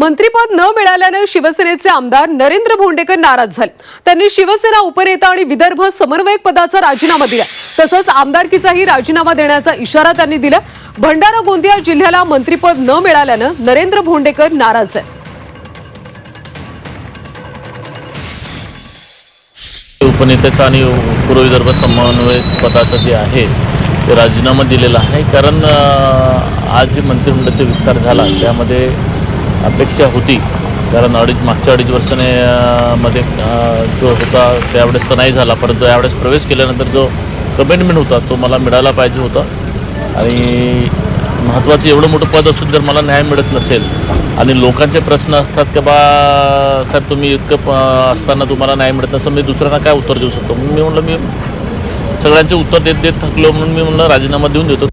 मंत्रीपद न मिळाल्यानं शिवसेनेचे आमदार नरेंद्र भोंडेकर नाराज झाले. त्यांनी शिवसेना उपनेता आणि विदर्भ समन्वयक पदाचा राजीनामा दिला. तसंच आमदारकीचाही राजीनामा देण्याचा इशारा त्यांनी दिला. भंडारा गोंदिया जिल्ह्याला मंत्रीपद न मिळाल्यानं नरेंद्र भोंडेकर नाराज आहे उपनेत्याचा आणि पूर्व विदर्भ समन्वयक पदाचं जे आहे ते राजीनामा दिलेला आहे. कारण आज जे मंत्रिमंडळाचा विस्तार झाला. त्यामध्ये अपेक्षा होती. कारण अडीच मागच्या अडीच वर्षाने मध्ये जो होता त्यावेळेस तर नाही झाला. परंतु यावेळेस प्रवेश केल्यानंतर जो कमिटमेंट होता तो मला मिळाला पाहिजे होता. आणि महत्त्वाचं एवढं मोठं पद असून जर मला न्याय मिळत नसेल आणि लोकांचे प्रश्न असतात की बा साहेब तुम्ही इतकं प असताना तुम्हाला न्याय मिळत नसेल मी दुसऱ्यांना काय उत्तर देऊ शकतो? म्हणून मी म्हणलं मी सगळ्यांचे उत्तर देत देत थकलो म्हणून मी म्हणलं राजीनामा देऊन देतो.